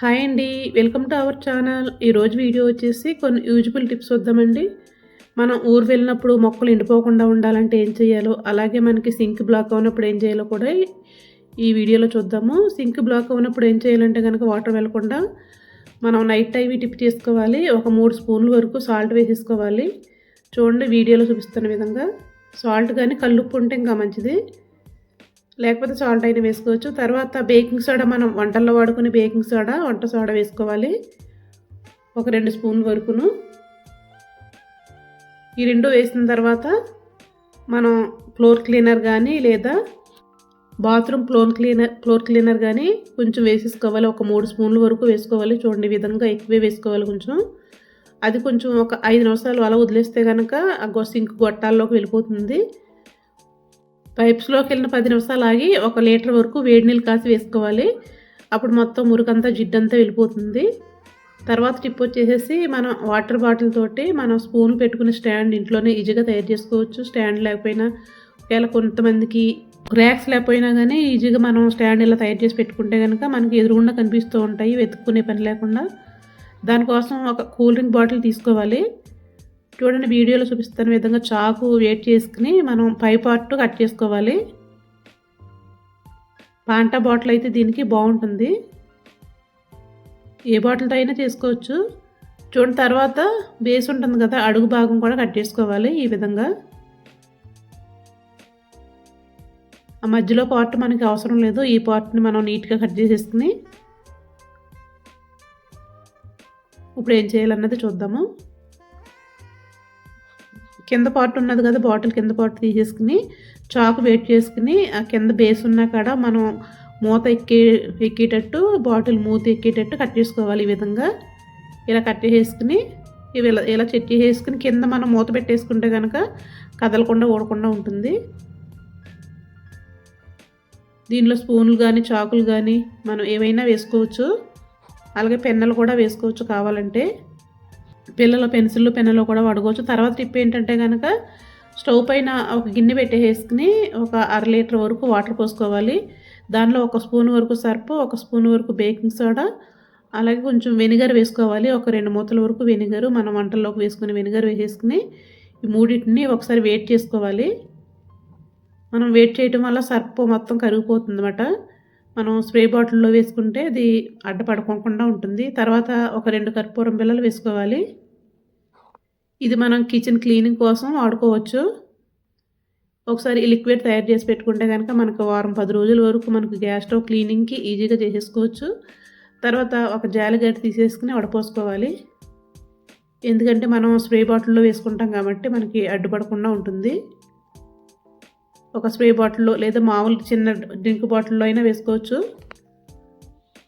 Hi అండి. Welcome to our channel. ఈరోజు video వచ్చేసి కొన్ని యూజ్ఫుల్ టిప్స్ వద్దామండి. మనం ఊరు వెళ్ళినప్పుడు మొక్కలు ఎండిపోకుండా ఉండాలంటే ఏం చేయాలో అలాగే మనకి సింక్ బ్లాక్ అవునప్పుడు ఏం చేయాలో కూడా ఈ వీడియోలో చూద్దాము. సింక్ బ్లాక్ అవునప్పుడు ఏం చేయాలంటే కనుక వాటర్ వెళ్ళకుండా మనం నైట్ టైం టిప్ చేసుకోవాలి. ఒక మూడు స్పూన్ల వరకు సాల్ట్ వేసేసుకోవాలి. చూడండి వీడియోలో చూపిస్తున్న విధంగా. సాల్ట్ కానీ కల్లుప్పు ఉంటే ఇంకా మంచిది. లేకపోతే సాల్ట్ అయినా వేసుకోవచ్చు. తర్వాత బేకింగ్ సోడా మనం వంటల్లో వాడుకునే బేకింగ్ సోడా వంట సోడా వేసుకోవాలి. ఒక రెండు స్పూన్ల వరకును. ఈ రెండు వేసిన తర్వాత మనం ఫ్లోర్ క్లీనర్ కానీ లేదా bathroom floor cleaner floor cleaner కానీ కొంచెం వేసేసుకోవాలి. ఒక మూడు స్పూన్ల వరకు వేసుకోవాలి. చూడండి విధంగా ఎక్కువే వేసుకోవాలి కొంచెం. అది కొంచెం ఒక ఐదు నిమిషాలు అలా వదిలేస్తే కనుక ఆ సింక్ గొట్టాల్లోకి వెళ్ళిపోతుంది. పైప్స్లోకి వెళ్ళిన పది నిమిషాలు ఆగి ఒక లీటర్ వరకు వేడి నీళ్ళు కాసి వేసుకోవాలి. అప్పుడు మొత్తం మురికంతా జిడ్డంతా వెళ్ళిపోతుంది. తర్వాత టిప్ వచ్చేసేసి మనం వాటర్ బాటిల్ తోటి మనం స్పూన్ పెట్టుకునే స్టాండ్ ఇంట్లోనే ఈజీగా తయారు చేసుకోవచ్చు. స్టాండ్ లేకపోయినా ఒకవేళ కొంతమందికి ర్యాక్స్ లేకపోయినా కానీ ఈజీగా మనం స్టాండ్ ఇలా తయారు చేసి పెట్టుకుంటే కనుక మనకి ఎదురుగుండా కనిపిస్తూ ఉంటాయి. వెతుక్కునే పని లేకుండా. దానికోసం ఒక కూల్ డ్రింక్ బాటిల్ తీసుకోవాలి. చూడండి వీడియోలో చూపిస్తున్న విధంగా చాకు వేట్ చేసుకుని మనం పై పార్ట్ కట్ చేసుకోవాలి. పాంటా బాటిల్ అయితే దీనికి బాగుంటుంది. ఏ బాటిల్తో అయినా చేసుకోవచ్చు. చూడండి తర్వాత బేస్ ఉంటుంది కదా అడుగు భాగం కూడా కట్ చేసుకోవాలి ఈ విధంగా. ఆ మధ్యలో పార్ట్ మనకి అవసరం లేదు ఈ పార్ట్ని మనం నీట్గా కట్ చేసేసుకుని. ఇప్పుడు ఏం చేయాలన్నది చూద్దాము. కింద పార్ట్ ఉన్నది కదా బాటిల్ కింద పార్ట్ తీసేసుకుని చాకు వెయిట్ చేసుకుని ఆ కింద బేస్ ఉన్న కాడ మనం మూత ఎక్కే ఎక్కేటట్టు బాటిల్ మూత ఎక్కేటట్టు కట్ చేసుకోవాలి ఈ విధంగా. ఇలా కట్ చేసుకుని ఇవి ఇలా ఇలా చెట్టి చేసుకుని కింద మనం మూత పెట్టేసుకుంటే కనుక కదలకుండా ఊడకుండా ఉంటుంది. దీనిలో స్పూన్లు కానీ చాకులు కానీ మనం ఏవైనా వేసుకోవచ్చు. అలాగే పెన్నలు కూడా వేసుకోవచ్చు కావాలంటే. పిల్లల పెన్సిళ్ళు పెన్నులు కూడా వాడుకోవచ్చు. తర్వాత టిప్ ఏంటంటే కనుక స్టవ్ పైన ఒక గిన్నె పెట్టేసుకుని ఒక అర లీటర్ వరకు వాటర్ పోసుకోవాలి. దానిలో ఒక స్పూన్ వరకు సర్పు ఒక స్పూన్ వరకు బేకింగ్ సోడా అలాగే కొంచెం వెనిగర్ వేసుకోవాలి. ఒక రెండు మూతల వరకు వెనిగర్ మనం వంటల్లోకి వేసుకుని వెనిగర్ వేసేసుకుని ఈ మూడింటిని ఒకసారి వెయిట్ చేసుకోవాలి. మనం వెయిట్ చేయటం వల్ల సర్పు మొత్తం కరిగిపోతుంది అన్నమాట మనం స్ప్రే బాటిల్లో వేసుకుంటే అది అడ్డపడుకోకుండా ఉంటుంది. తర్వాత ఒక రెండు కర్పూరం బిళ్ళలు వేసుకోవాలి. ఇది మనం కిచెన్ క్లీనింగ్ కోసం వాడుకోవచ్చు. ఒకసారి ఈ లిక్విడ్ తయారు చేసి పెట్టుకుంటే కనుక మనకు వారం పది రోజుల వరకు మనకు గ్యాస్ స్టవ్ క్లీనింగ్కి ఈజీగా చేసేసుకోవచ్చు. తర్వాత ఒక జాలిగడ్డ తీసేసుకుని వడపోసుకోవాలి. ఎందుకంటే మనం స్ప్రే బాటిల్లో వేసుకుంటాం కాబట్టి మనకి అడ్డుపడకుండా ఉంటుంది. ఒక స్ప్రే బాటిల్లో లేదా మామూలు చిన్న డ్రింక్ బాటిల్లో అయినా వేసుకోవచ్చు.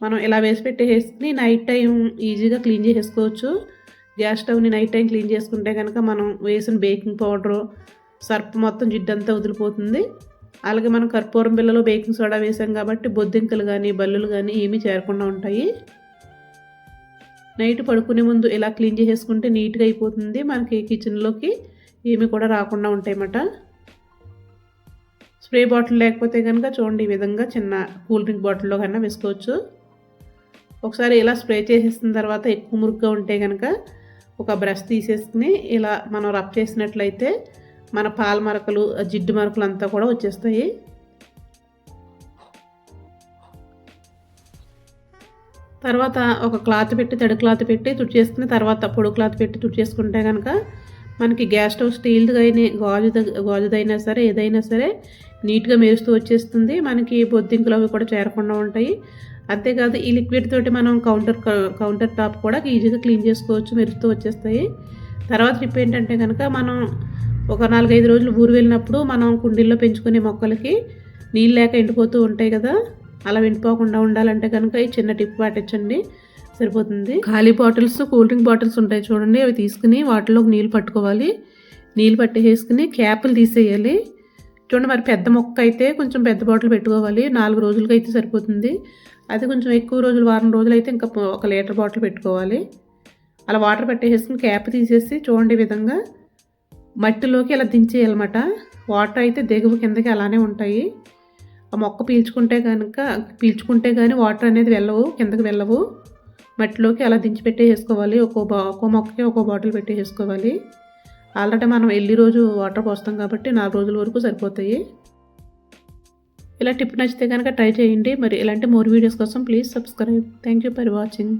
మనం ఇలా వేసి పెట్టేసుకుని నైట్ టైం ఈజీగా క్లీన్ చేసేసుకోవచ్చు. గ్యాస్ స్టవ్ని నైట్ టైం క్లీన్ చేసుకుంటే కనుక మనం వేసిన బేకింగ్ పౌడరు సర్ప్ మొత్తం జిడ్డంతా వదిలిపోతుంది. అలాగే మనం కర్పూరం బిల్లలో బేకింగ్ సోడా వేసాం కాబట్టి బొద్దింకలు కానీ బల్లులు కానీ ఏమీ చేరకుండా ఉంటాయి. నైట్ పడుకునే ముందు ఇలా క్లీన్ చేసేసుకుంటే నీట్గా అయిపోతుంది. మనకి కిచెన్లోకి ఏమి కూడా రాకుండా ఉంటాయన్నమాట. స్ప్రే బాటిల్ లేకపోతే కనుక చూడండి ఈ విధంగా చిన్న కూల్ డ్రింక్ బాటిల్లో కన్నా వేసుకోవచ్చు. ఒకసారి ఇలా స్ప్రే చేసేసిన తర్వాత ఎక్కువ మురుగ్గా ఉంటే కనుక ఒక బ్రష్ తీసేసుకుని ఇలా మనం రబ్ చేసినట్లయితే మన పాల మరకలు జిడ్డు మరకలు అంతా కూడా వచ్చేస్తాయి. తర్వాత ఒక క్లాత్ పెట్టి తడి క్లాత్ పెట్టి తుడి చేసుకుని తర్వాత పొడి క్లాత్ పెట్టి తుడి చేసుకుంటే కనుక మనకి గ్యాస్ స్టవ్ స్టీల్ది కానీ గాజు గాజుదైనా సరే ఏదైనా సరే నీట్గా మెరుస్తూ వచ్చేస్తుంది. మనకి బొద్దింకులు అవి కూడా చేరకుండా ఉంటాయి. అంతేకాదు ఈ లిక్విడ్ తోటి మనం కౌంటర్ కౌంటర్ టాప్ కూడా ఈజీగా క్లీన్ చేసుకోవచ్చు మెరుస్తూ వచ్చేస్తాయి. తర్వాత టిప్ ఏంటంటే కనుక మనం ఒక నాలుగైదు రోజులు ఊరు వెళ్ళినప్పుడు మనం కుండీల్లో పెంచుకునే మొక్కలకి నీళ్ళు లేక ఎండిపోతూ ఉంటాయి కదా అలా ఎండిపోకుండా ఉండాలంటే కనుక ఈ చిన్న టిప్ పాటించండి సరిపోతుంది. ఖాళీ బాటిల్స్ కూల్ డ్రింక్ బాటిల్స్ ఉంటాయి చూడండి. అవి తీసుకుని వాటిలోకి నీళ్ళు పట్టుకోవాలి. నీళ్ళు పట్టేసుకుని క్యాపులు తీసేయాలి. చూడండి మరి పెద్ద మొక్క అయితే కొంచెం పెద్ద బాటిల్ పెట్టుకోవాలి. నాలుగు రోజులకి అయితే సరిపోతుంది. అది కొంచెం ఎక్కువ రోజులు వారం రోజులు అయితే ఇంకా ఒక లీటర్ బాటిల్ పెట్టుకోవాలి. అలా వాటర్ పెట్టేసుకుని క్యాప్ తీసేసి చూడండి విధంగా మట్టిలోకి ఇలా దించేయాలన్నమాట. వాటర్ అయితే దిగువ కిందకి అలానే ఉంటాయి. ఆ మొక్క పీల్చుకుంటే కనుక పీల్చుకుంటే కానీ వాటర్ అనేది వెళ్ళవు కిందకి వెళ్ళవు. మట్టిలోకి అలా దించి పెట్టేసుకోవాలి ఒక్కో బా ఒక్కో మొక్కకి ఒక్కో బాటిల్ పెట్టేసుకోవాలి ఆల్రెడీ మనం వెళ్ళి రోజు వాటర్ పోస్తాం కాబట్టి నాలుగు రోజుల వరకు సరిపోతాయి. ఇలా టిప్ నచ్చితే కనుక ట్రై చేయండి. మరి ఇలాంటి మోర్ వీడియోస్ కోసం please subscribe. Thank you for watching